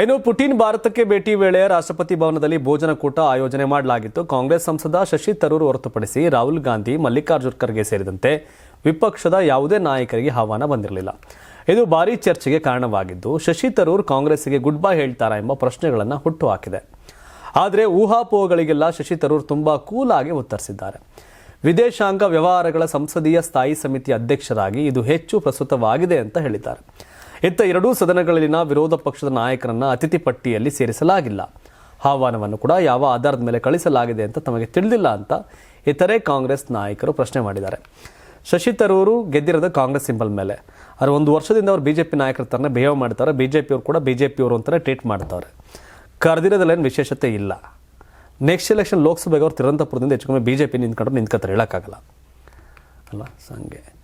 ಇನ್ನು ಪುಟಿನ್ ಭಾರತಕ್ಕೆ ಭೇಟಿ ವೇಳೆ ರಾಷ್ಟ್ರಪತಿ ಭವನದಲ್ಲಿ ಭೋಜನಕೂಟ ಆಯೋಜನೆ ಮಾಡಲಾಗಿತ್ತು. ಕಾಂಗ್ರೆಸ್ ಸಂಸದ ಶಶಿ ತರೂರ್ ಹೊರತುಪಡಿಸಿ ರಾಹುಲ್ ಗಾಂಧಿ, ಮಲ್ಲಿಕಾರ್ಜುನ್ ಖರ್ಗೆ ಸೇರಿದಂತೆ ವಿಪಕ್ಷದ ಯಾವುದೇ ನಾಯಕರಿಗೆ ಆಹ್ವಾನ ಬಂದಿರಲಿಲ್ಲ. ಇದು ಭಾರೀ ಚರ್ಚೆಗೆ ಕಾರಣವಾಗಿದ್ದು, ಶಶಿ ತರೂರ್ ಕಾಂಗ್ರೆಸ್ಗೆ ಗುಡ್ ಬೈ ಹೇಳ್ತಾರಾ ಎಂಬ ಪ್ರಶ್ನೆಗಳನ್ನು ಹುಟ್ಟುಹಾಕಿದೆ ಆದರೆ ಊಹಾಪೋಹಗಳಿಗೆಲ್ಲ ಶಶಿ ತರೂರ್ ತುಂಬಾ ಕೂಲ್ ಆಗಿ ಉತ್ತರಿಸಿದ್ದಾರೆ. ವಿದೇಶಾಂಗ ವ್ಯವಹಾರಗಳ ಸಂಸದೀಯ ಸ್ಥಾಯಿ ಸಮಿತಿ ಅಧ್ಯಕ್ಷರಾಗಿ ಇದು ಹೆಚ್ಚು ಪ್ರಸ್ತುತವಾಗಿದೆ ಅಂತ ಹೇಳಿದ್ದಾರೆ. ಇತ್ತ ಎರಡೂ ಸದನಗಳಲ್ಲಿನ ವಿರೋಧ ಪಕ್ಷದ ನಾಯಕರನ್ನ ಅತಿಥಿ ಪಟ್ಟಿಯಲ್ಲಿ ಸೇರಿಸಲಾಗಿಲ್ಲ. ಆಹ್ವಾನವನ್ನು ಕೂಡ ಯಾವ ಆಧಾರದ ಮೇಲೆ ಕಳಿಸಲಾಗಿದೆ ಅಂತ ತಮಗೆ ತಿಳಿದಿಲ್ಲ ಅಂತ ಇತರೆ ಕಾಂಗ್ರೆಸ್ ನಾಯಕರು ಪ್ರಶ್ನೆ ಮಾಡಿದ್ದಾರೆ. ಶಶಿ ತರೂರು ಗೆದ್ದಿರೋದು ಕಾಂಗ್ರೆಸ್ ಸಿಂಬಲ್ ಮೇಲೆ. ಆದರೆ ಒಂದು ವರ್ಷದಿಂದ ಅವರು ಪಿ ನಾಯಕರ ಥರನೇ ಬಿಹೇವ್ ಮಾಡ್ತಾರೆ. ಬಿ ಜೆ ಪಿಯವರು ಕೂಡ ಬಿ ಜೆ ಪಿಯವರು ಅಂತಾನೆ ಟ್ರೀಟ್ ಮಾಡ್ತಾರೆ. ಕರೆದಿರೋದ್ರಲ್ಲೇನು ವಿಶೇಷತೆ ಇಲ್ಲ. ನೆಕ್ಸ್ಟ್ ಎಲೆಕ್ಷನ್ ಲೋಕಸಭೆಗೆ ಅವರು ತಿರುವಂತಪುರದಿಂದ ಹೆಚ್ಚು ಕಮ್ಮಿ ಬಿ ಜೆ ಪಿ ನಿಂತ್ಕೊಂಡ್ರೆ ನಿಂತ್ಕೊತಾರೆ. ಹೇಳೋಕ್ಕಾಗಲ್ಲ. ಅಲ್ಲ ಸೊ ಹಂಗೆ